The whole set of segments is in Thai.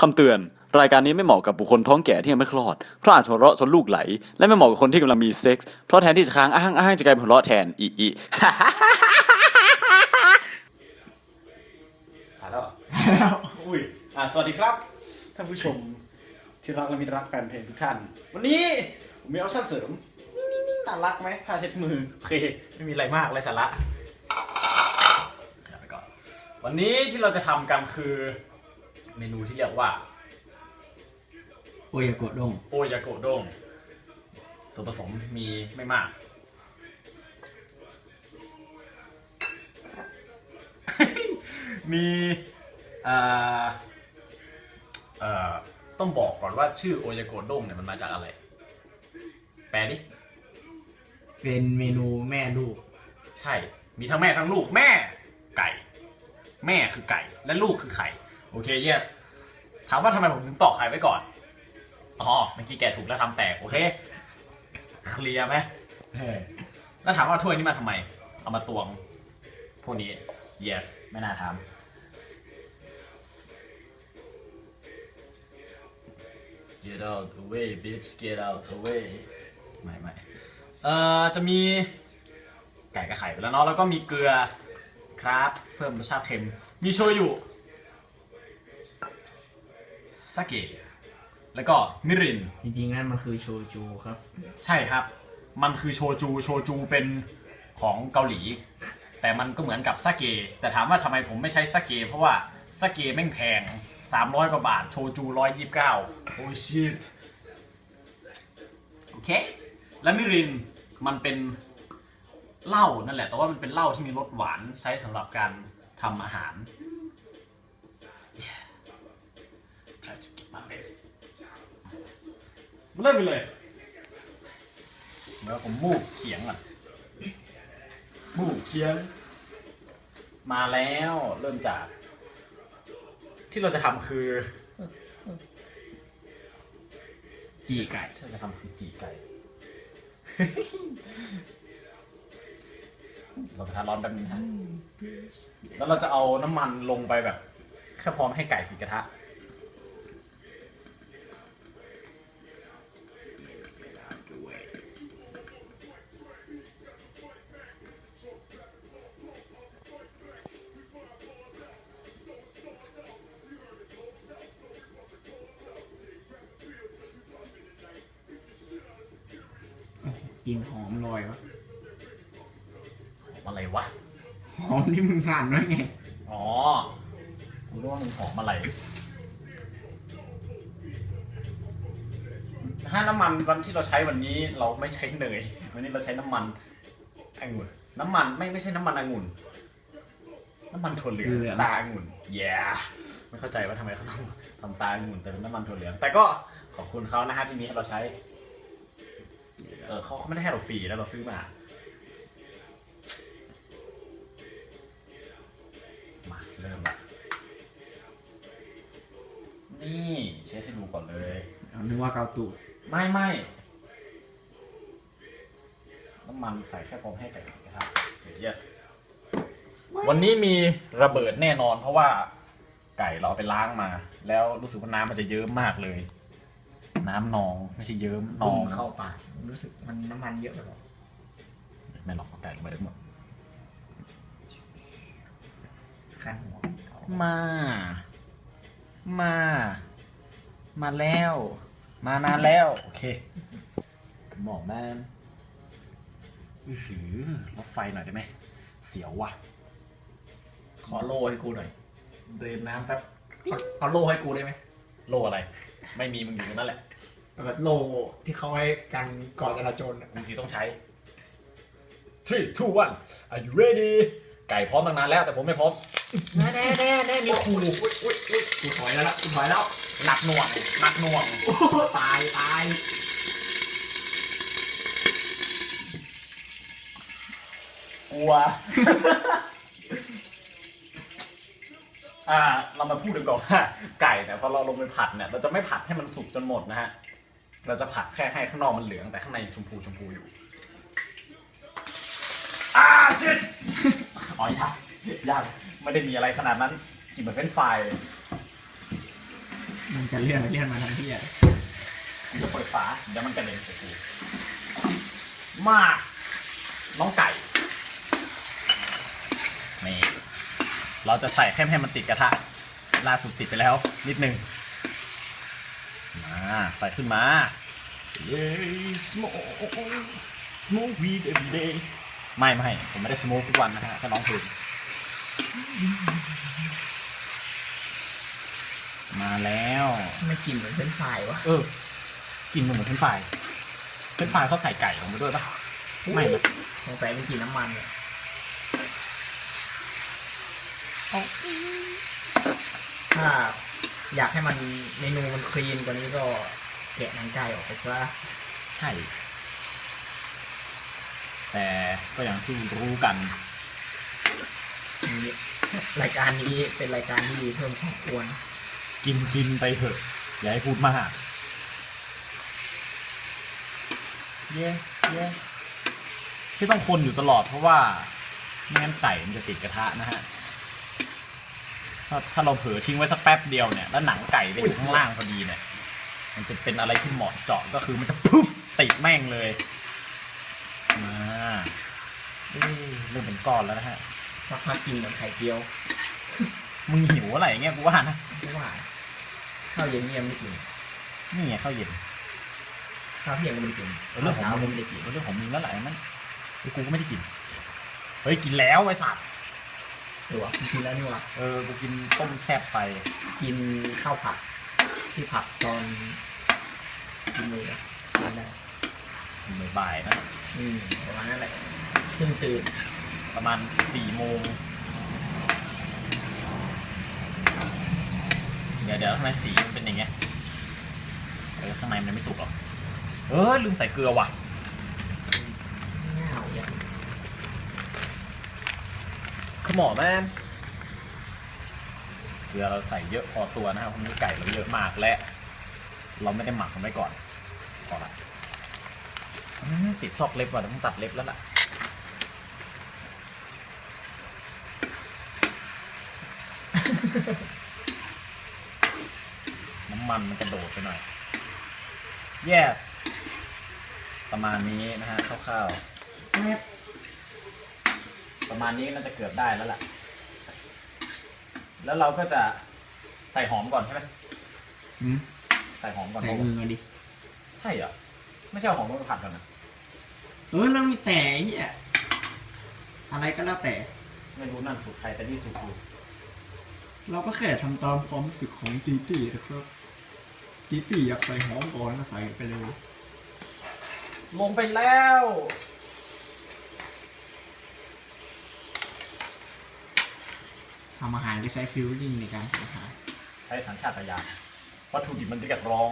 คำเตือน รายการนี้ไม่เหมาะกับบุคคลท้องแก่ที่ยังไม่คลอด เพราะอาจจะหัวเราะจนลูกไหล และไม่เหมาะกับคนที่กำลังมีเซ็กส์เพราะแทนที่จะค้างอ้างอ้างจะกลายเป็นหัวเราะแทนอีอีถ่ายแล้วเหรอแล้วอุ้ยอะสวัสดีครับท่านผู้ชมที่รักและมิตรรักแฟนเพลงทุกท่าน วันนี้ผมมีออปชั่นเสริมนิ่งๆน่ารักไหมผ้าเช็ดมือโอเคไม่มีอะไรมากไรสาระเดี๋ยวไปก่อนวันนี้ที่เราจะทำกันคือ เมนูที่เรียกว่าโอยาโกะด้งโอยาโกะด้งส่วนผสมมีไม่มาก มีเอ่อเอ่อต้องบอกก่อนว่าชื่อโอยาโกะด้งเนี่ยมันมาจากอะไร แปลดิ เป็นเมนูแม่ลูก ใช่ มีทั้งแม่ทั้งลูก แม่ไก่ แม่คือไก่ และลูกคือไข่ โอเค yes ถามว่าทำไมผมถึงตอกไข่ไว้ก่อน อ๋อ เมื่อกี้แกะถูกแล้วทำแตก โอเค เคลียร์ไหมเฮ้ยแล้วถามว่าถ้วยนี้มาทำไม เอามาตวง พวกนี้ yes ไม่น่าทำ get out the way bitch get out the way ไม่ไม่เอ่อ จะมีไก่กับไข่ไปแล้วเนาะ แล้วก็มีเกลือครับ เพิ่มรสชาติเค็ม มีโชยุ สเกะแล้วก็มิริน จริงๆนั่นมันคือโชจูครับ ใช่ครับ มันคือโชจู โชจูเป็นของเกาหลี แต่มันก็เหมือนกับสเกะแต่ถามว่าทำไมผมไม่ใช้สเกะเพราะว่าสเกะแม่งแพง 300 กว่าบาท โชจู 129 โอ้ชิตโอเค แล้วมิรินมันเป็นเหล้านั่นแหละ แต่ว่ามันเป็นเหล้าที่มีรสหวานใช้สำหรับการทำอาหาร เริ่มไปเลย เดี๋ยวผมมูฟเขียงก่อนมูฟเขียง มาแล้วเริ่มจาก ที่เราจะทำคือจีไก่ที่เราจะทำคือจีไก่ เรากระทะร้อนแป๊บนึงนะแล้วเราจะเอาน้ำมันลงไปแบบแค่พร้อมให้ไก่ติดกระทะ ที่มึงหั่นไว้ไงอ๋อกูรู้ว่ามึงหอมอะไรถ้าน้ำมันวันที่เราใช้วันนี้เราไม่ใช้เนยวันนี้เราใช้น้ำมันองุ่นน้ำมันไม่ไม่ใช่น้ำมันองุ่นน้ำมันถั่วเหลืองตาองุ่น yeah ไม่เข้าใจว่าทำไมเขาต้องทำตาองุ่นแต่เป็นน้ำมันถั่วเหลือง แต่ก็ขอบคุณเขานะฮะที่มีให้เราใช้เออเขาเขาไม่ได้ให้เราฟรีแล้วเราซื้อมามา นี่เช็ดให้ดูก่อนเลย เอานึกว่าเกาตูดไม่ไม่น้ำมันใส่แค่พร้อมให้ไก่นะครับ yes วันนี้มีระเบิดแน่นอนเพราะว่าไก่เราเอาไปล้างมา แล้วรู้สึกว่าน้ำมันจะเยิ้มมากเลย น้ำนองไม่ใช่เยิ้มนต้องมเข้าปากรู้สึกมันน้ำมันเยอะไปหรอไม่หรอกเอาไก่ลงไปได้หมดคันหัวมา มา มาแล้ว มานานแล้ว โอเคหมอแมนอือหือรถไฟหน่อยได้ไหม เสียวว่ะ ขอโลให้กูหน่อย เดินน้ำแป๊บเอาเอาโลให้กูได้ไหม โลอะไร ไม่มีมึงอยู่ตรงนั่นแหละแบบโลที่เขาไว้กันก่อนจราจรอะมึงสีต้องใช้ three two one are you ready ไก่พร้อมตั้งนานแล้วแต่ผมไม่พร้อมแน่แน่แน่แน่มีครูอุ้ยอุ้ยอุ้ยกูถอยแล้วล่ะกูถอยแล้วหนักหน่วงหนักหน่วงโอ้โหตายตายกลัว อ่า เรามาพูดกันก่อนว่าไก่เนี่ยพอเราลงไปผัดเนี่ย เราจะไม่ผัดให้มันสุกจนหมดนะฮะ เราจะผัดแค่ให้ข้างนอกมันเหลืองแต่ข้างในชมพูชมพูอยู่ อ่าชิต อ๋อยากยากไม่ได้มีอะไรขนาดนั้นกินเหมือนเฟรนช์ฟรายเลยมันจะเลื่อนเลื่อนมาทางที่อะกูจะเปิดฝาเดี๋ยวมันกระเด็นใส่กูมาน้องไก่นี่เราจะใส่แค่ให้มันติดกระทะล่าสุดติดไปแล้ว นิดนึงมาใส่ขึ้นมาเย้ smoke smoke weed every day ไม่ไม่ผมไม่ได้ smoke ทุกวันนะฮะแค่ร้องเพลงมาแล้ว ไม่กินเหมือนเส้นพายวะเออ กินมันเหมือนเฟรนช์ฟรายเฟรนช์ฟรายเขาใส่ไก่ลงไปด้วยปะไม่นะสงสัยไม่กินน้ำมันเนี่ยถ้าอยากให้มันเมนูมันคลีนกว่านี้ก็แกะหนังไก่ออกไปซะใช่ แต่ก็อย่างที่รู้กันนี่รายการนี้เป็นรายการที่เพิ่มความกวน กินกินไปเถอะอย่าให้พูดมากเย้เย้ที่ต้องคนอยู่ตลอดเพราะว่าไม่งั้นไก่มันจะติดกระทะนะฮะถ้าถ้าเราเผลอทิ้งไว้สักแป๊บเดียวเนี่ย แล้วหนังไก่ไปอยู่ข้างล่างพอดีเนี่ย มันจะเป็นอะไรที่เหมาะเจาะก็คือมันจะปุ๊บติดแม่งเลยมา เอ้ยเริ่มเป็นก้อนแล้วนะฮะสักพักกินเหมือนไข่เจียวมึงหิวอะไรเงี้ยกูว่านะไม่ว่าข้าวเย็นเนี่ยไม่กินนี่ไงข้าวเย็นข้าวเที่ยงก็ไม่ได้กินเรื่องข้าวของเช้ามึก็งไม่ได้กินเรื่องของมึงแล้วแหละมันไอ้กูก็ไม่ได้กินเฮ้ยกินแล้วไอ้สัตว์หรือว่ากินแล้วนี่หว่าเออกูกินต้มแซ่บไป กินข้าวผัดที่ผัดตอนกินเลยนะนั่นแหละบ่ายๆนะอืมประมาณนั้นแหละ เพิ่งตื่นประมาณสี่โมงเดี๋ยวเดี๋ยวทำไมสีมันเป็นอย่างเงี้ยเออข้างในมันไม่สุกหรอเออลืมใส่เกลือว่ะเง่าอย่างขมอแม่เกลือเราใส่เยอะพอตัวนะครับเพราะมันไก่เราเยอะมากและ เราไม่ได้หมักมันไว้ก่อนพอละอืมติดซอกเล็บว่ะต้องตัดเล็บแล้วล่ะ น้ำมันมันกระโดดไปหน่อย yes ประมาณนี้นะฮะคร่าวๆประมาณนี้น่าจะเกือบได้แล้วล่ะ แล้วเราก็จะใส่หอมก่อนใช่ไหมอืมใส่หอมก่อนใส่มือดิ ใช่เหรอ ไม่ใช่เอาหอมลงไปผัดก่อนนะเออแล้วมีแต่เฮียอะไรก็แล้วแต่ ไม่รู้นั่นสุดใครแต่นี่สุดกู เราก็แค่ทำตามความรู้สึกของจีจี้นะครับจีจี้อยากใส่หอมก่อนก็ใส่ไปเลย ลงไปแล้ว ทำอาหารก็ใช้ฟิลลิ่งในการทำอาหารใช้สัญชาตญาณวัตถุดิบมันเรียกร้อง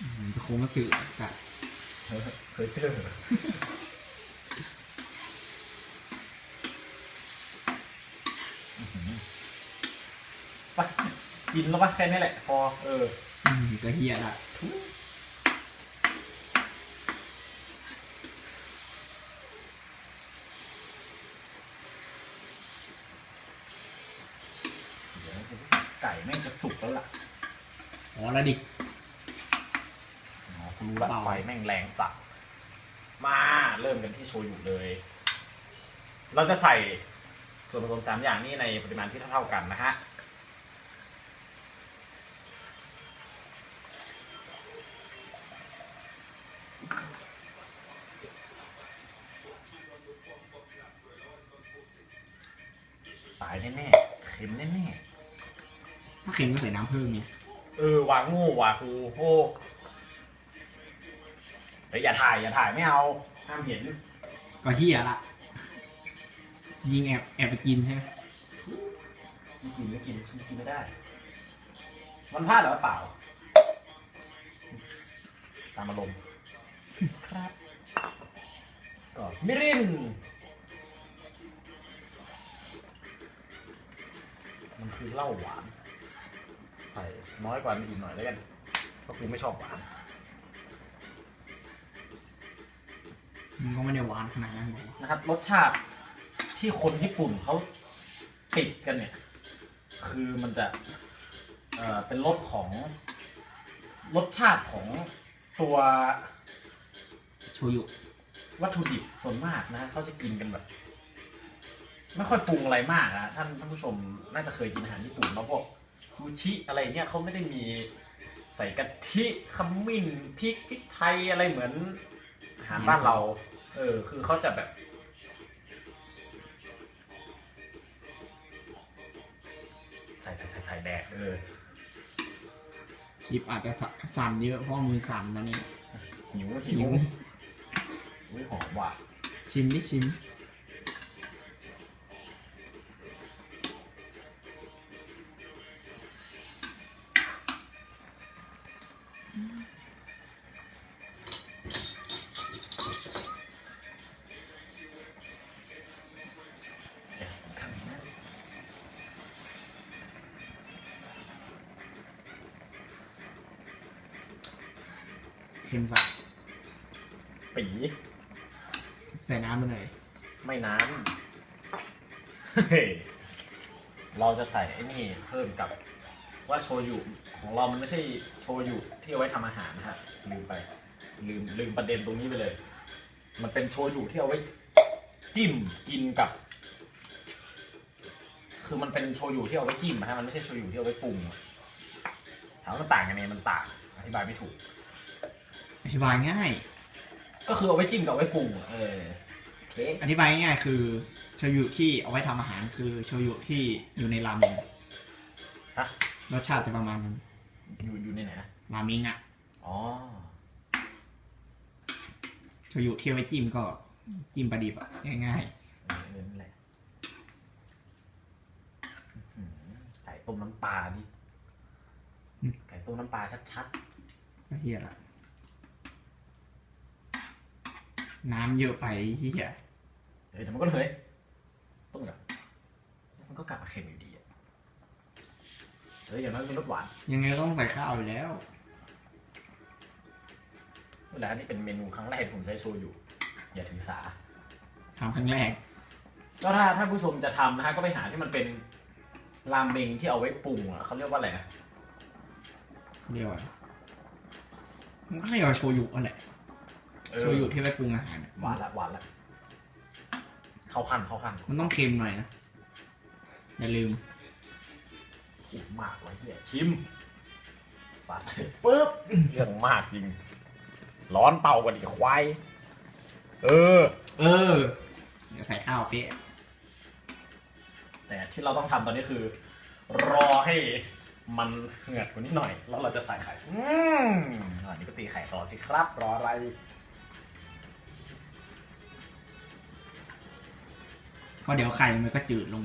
อืมจะคงกระสือสัตว์ เฮ้ยเคยเจออื้อหือไป กินแล้วปะแค่นี้แหละ พอ เอออืมก็เฮียละเดี๋ยวไก่แม่งจะสุกแล้วล่ะอ๋อแล้วดิ อ๋อคุณรู้ละเบา ไฟแม่งแรงสักมาเริ่มกันที่โชยุเลย เราจะใส่ส่วนผสมสามอย่างนี้ในปริมาณที่เท่าๆกันนะฮะายแน่ๆเค็มแน่ถ้าเค็มก็ใส่น้ำเพิ่มไงๆเออวางงูวากูโอ้เฮ้ยอย่าถ่ายอย่าถ่ายไม่เอาห้ามเห็นก็เฮียละยิงแอบแอบไปกินใช่ไหมไม่กินไม่กินฉันกินไม่ได้ มันพลาดเหรอเปล่า ตามอารมณ์ครับก็มิริน คือเหล้าหวาน ใส่น้อยกว่านี้อีกหน่อยแล้วกันเพราะกูไม่ชอบหวานมันก็ไม่ได้หวานขนาดนั้นบอกว่านะครับ รสชาติที่คนญี่ปุ่นเขาติดกันเนี่ย คือมันจะเอ่อเป็นรสของรสชาติของตัวโชยุวัตถุดิบส่วนมากนะเขาจะกินกันแบบ ไม่ค่อยปรุงอะไรมากนะท่านท่านผู้ชมน่าจะเคยกินอาหารญี่ปุ่นแล้วพวกซูชิอะไรเงี้ยเขาไม่ได้มีใส่กะทิขมิ้นพริกพริกไทยอะไรเหมือนอาหารบ้านเรา เออ คือเขาจะแบบ ใส่ใส่ใส่ใส่แดกเออคลิปอาจจะสั่นเยอะเพราะมือสั่นนะเนี่ยหิวหิหิววอุ้ยหอมว่ะชิมดิชิม เค็มสัดปีใส่น้ำไปหน่อยไม่น้ำเฮ้ยเราจะใส่ไอ้นี่เพิ่มกับว่าโชยุของเรามันไม่ใช่โชยุที่เอาไว้ทำอาหารนะฮะลืมไป ลืมลืมประเด็นตรงนี้ไปเลย มันเป็นโชยุที่เอาไว้ จิ้มกินกับ คือมันเป็นโชยุที่เอาไว้จิ้มนะฮะมันไม่ใช่โชยุที่เอาไว้ปรุงถามว่ามันต่างกันไงมันต่าง อธิบายไม่ถูก อธิบายง่าย ก็คือเอาไว้จิ้มกับเอาไว้ปรุงอะเออโอเคอธิบายง่ายๆคือโชยุที่เอาไว้ทำอาหารคือโชยุที่อยู่ในราเมงฮะ รสชาติจะประมาณนั้นอยู่อยู่ในไหนนะราเมงอะอ๋อโชยุที่เอาไว้จิ้มก็จิ้มปลาดิบอะง่าย เออเออนั่นแหละอื้อหือไก่ต้มน้ำปลาดิไก่ต้มน้ำปลาชัดๆก็เฮียละ น้ำเยอะไปเฮียๆเฮ้ยแต่มันก็เลยต้มแบบมันก็กลับมาเค็มอยู่ดีอะเฮ้ยอย่างน้อยมีรสหวานยังไงก็ต้องใส่ข้าวอยู่แล้วเวลานี่เป็นเมนูครั้งแรกที่ผมใช้โชยุอย่าถือสา ทำครั้งแรก ก็ถ้าท่านผู้ชมจะทำนะฮะก็ไปหาที่มันเป็นรามเมงที่เอาไว้ปรุงอะเขาเรียกว่าอะไรนะ เรียกว่ามันก็เรียกว่าโชยุอะแหละ เอโชอยุที่ไว้ปรุงอาหารอะหวานละหวานละเข้าขั้นเข้าขั้นมันต้องเค็มหน่อยนะ อย่าลืมอุดมากไว้เหี้ยชิมสัตว์ปึ๊บเรื่องมากจริง ร้อนเป่ากว่าดิควายเออ เออเดี๋ยวใส่ข้าวเป๊ะแต่ที่เราต้องทำตอนนี้คือ รอให้มันเหือดกว่านี้หน่อย แล้วเราจะใส่ไข่ อืมอันนี้ก็ตีไข่ต่อสิครับ รออะไร ราะเดี๋ยวไข่มันก็จืดลง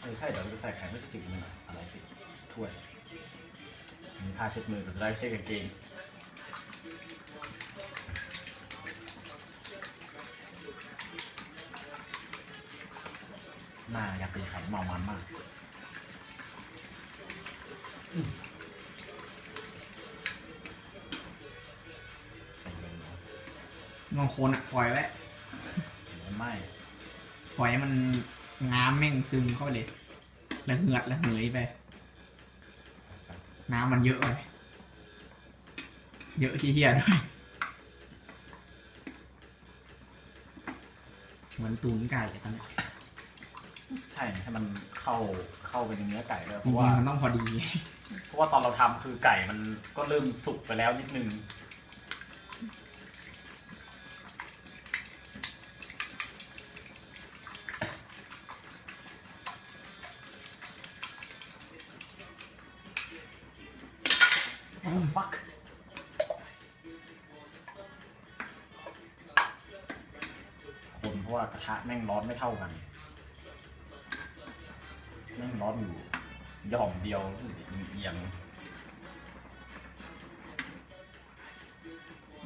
เออใช่เดี๋ยวเราจะใส่ไข่ไม่จะจืดมันหน่อยอะไรติดถ้วยมีผ้าเช็ดมือก็จะได้เช็ดกางเกงน่าอยากตีไข่เมามันมากอืมใจเย็นนะบางคนอะปล่อยไว้มันไม่ ปล่อยให้มันน้ำแม่งซึมเข้าไปเลยแล้วเหือดแล้วเหยไป น้ำมันเยอะไปเยอะที่เฮียด้วยเหมือนตุนไก่ตอนนี้ใช่ให้มันเข้าเข้าไปในเนื้อไก่เลยเพจริราะงว่าๆมันต้องพอดี เพราะว่าตอนเราทำคือไก่มันก็เริ่มสุกไปแล้วนิดนึง ม่งร้อนไม่เท่ากันแม่งร้อนอยู่ย่อมเดียวเอียง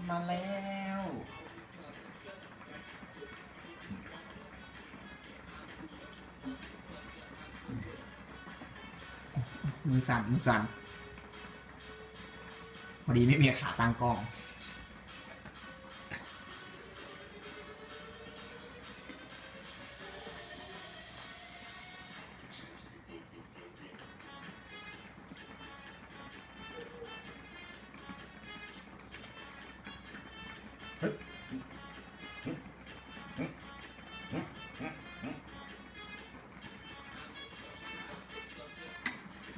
มาแล้วมือสั่นมือสั่นพอดีไม่มีขาตั้งกล้อง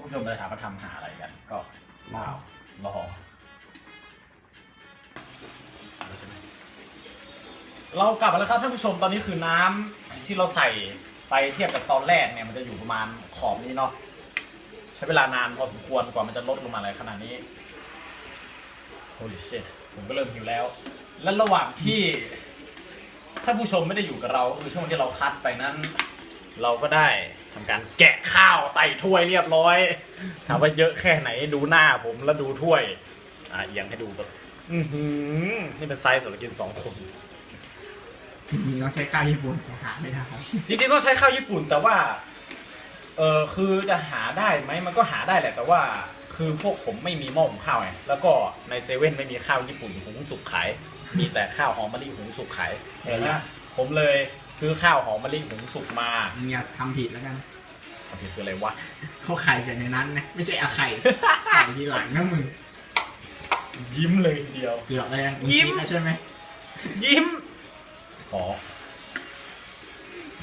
มจะถามว่าทำหาอะไรกัน ก็ว้าวรอเรากลับมาแล้วครับท่านผู้ชมตอนนี้คือน้ำที่เราใส่ไปเทียบกับตอนแรกเนี่ยมันจะอยู่ประมาณขอบนี้เนาะใช้เวลานานพอสมควรกว่ามันจะลดลงมาอะไรขนาดนี้ holy shit ผมก็เริ่มหิวแล้ว และระหว่างที่ท่านผู้ชมไม่ได้อยู่กับเราก็คือช่วงที่เราคัดไปนั้น เราก็ได้ ทำการแกะข้าวใส่ถ้วยเรียบร้อย ถามว่าเยอะแค่ไหนดูหน้าผมแล้วดูถ้วย อะเอียงให้ดูแบบอือหือนี่เป็นไซส์สำหรับกินสองคน จริงๆต้องใช้ข้าวญี่ปุ่นแต่หาไม่ได้จริงๆต้องใช้ข้าวญี่ปุ่นแต่ว่า เออคือจะหาได้ไหมมันก็หาได้แหละ แต่ว่าคือพวกผมไม่มีหม้อหุงข้าวไงแล้วก็ในเซเว่นไม่มีข้าวญี่ปุ่นหุงสุกขาย มีแต่ข้าวหอมมะลิหุงสุกขายเห็นไหมผมเลย ซื้อข้าวหอมมะลิหุงสุกมามึงอย่าทำผิดแล้วกันทำผิดคืออะไรวะ เขาไข่ใส่ในนั้นนะไม่ใช่เอาไข่ ไข่ทีหลังนะมึงยิ้มเลยทีเดียว เกือบเลยนะงยิ้ม คิดแล้วใช่ไหมยิ้มขอ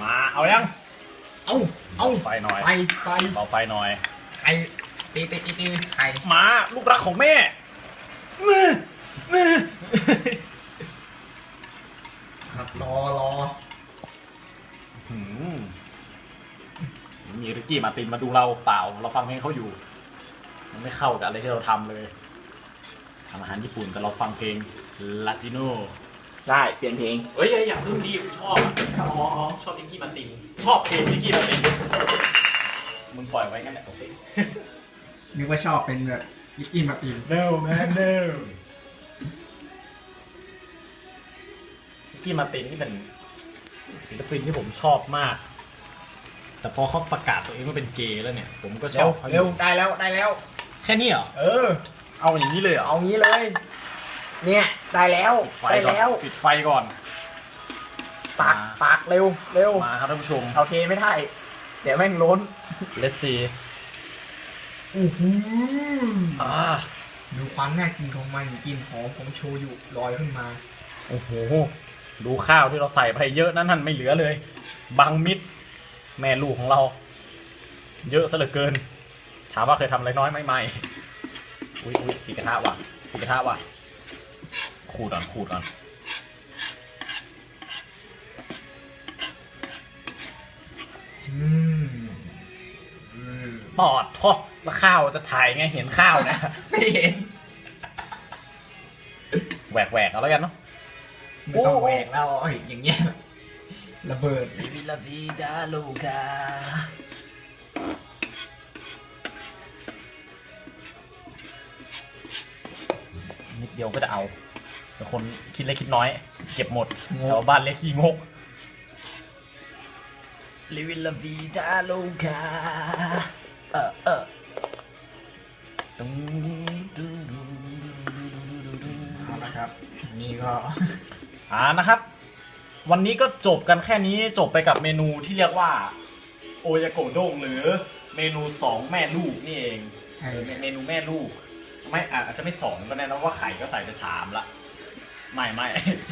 มาเอายังเอ้าเอ้าไฟหน่อยไฟไฟเบาไฟหน่อย ไข่ตีตีตีตีไข่มาลูกรักของแม่มือมื กกี้มาร์ตินมาดูเราเปล่า เราฟังเพลงเขาอยู่ มันไม่เข้ากับอะไรที่เราทำเลยทำอาหารญี่ปุ่นกับเราฟังเพลงลาติโนได้เปลี่ยนเพลงเฮ้ยอย่าเพิ่งดีกูชอบอะอ๋ออ๋อชอบริกกี้มาร์ตินชอบเพลงริกกี้มาร์ตินมึงปล่อยไว้งั้นแหละโอเคนึกว่าชอบเป็นแบบยิกกี้มาตีน no man no ริกกี้มาร์ตินนี่เป็นศิลปินที่ผมชอบมาก แต่พอเขาประกาศตัวเองว่าเป็นเกย์แล้วเนี่ย ผมก็ชเร็อวบเขาอเร็วยู่ได้แล้วได้แล้ว แค่นี้เหรอเออ เอาอย่างนี้เลยเหรอเอางี้เลย เนี่ยได้แล้วปิดไฟได้ก่อนแล้วปิดไฟก่อน ตักตักเร็วเร็วมาครับท่านผู้ชมเอาเทไม่ได้เดี๋ยวแม่งล้น Let's see อู้หูอ่าดูความน่ากินของมันกลินหอมของโชยุลอยขึ้นมา โอ้โห ดูข้าวที่เราใส่ไปเยอะนั่นนั่นไม่เหลือเลย บังมิด แม่ลูกของเรา เยอะซะเหลือเกิน ถามว่าเคยทำอะไรน้อยไหมไม่อุ้ยอุ้ยติดกระทะว่ะติดกระทะว่ะขูดก่อนขูดก่อนอืมปอดทอดแล้วข้าวจะถ่ายไงเห็นข้าวเนะไม่เห็นแหวกแหวกเอาแล้วกันเนาะไม่ต้องแหวกแล้วเอ้ยอย่างเงี้ย ระเบิด Vivi la vida loca นิดเดียวก็จะเอาแต่คนคิดเล็กคิดน้อย เก็บหมดงก แถวบ้านเล็กขี้งก Live la vida loca เออเออตึงดูดูดูดูดูดูเอาละครับ นี่ก็ อ่านะครับ วันนี้ก็จบกันแค่นี้จบไปกับเมนูที่เรียกว่า โอยาโกะด้งหรือเมนูสองแม่ลูกนี่เองใช่เออเมนูแม่ลูก ไม่อะอาจจะไม่สองก็แน่นะว่าไข่ก็ใส่ไปสามละไม่ไม่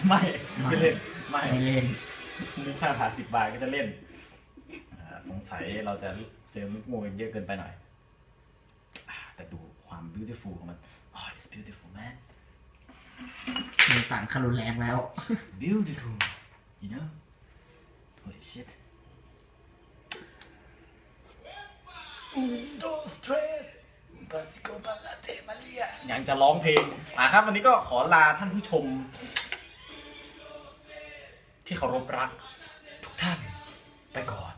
ไม่ไม่เล่นไม่ ไม่เล่นมุกค่าผ่าสิบบาทก็จะเล่นอ่าสงสัยเราจะเจอมุกโมกันเยอะเกินไปหน่อยอ่าแต่ดูความ beautiful ของมัน oh it's beautiful man มีสั่งคารุนแรงแล้ว It's beautiful, you know? Holy shit. Don't stress. Basico Balate Maria ยังจะร้องเพลง อะครับ วันนี้ก็ขอลาท่านผู้ชม ที่เคารพรัก ทุกท่านไปก่อน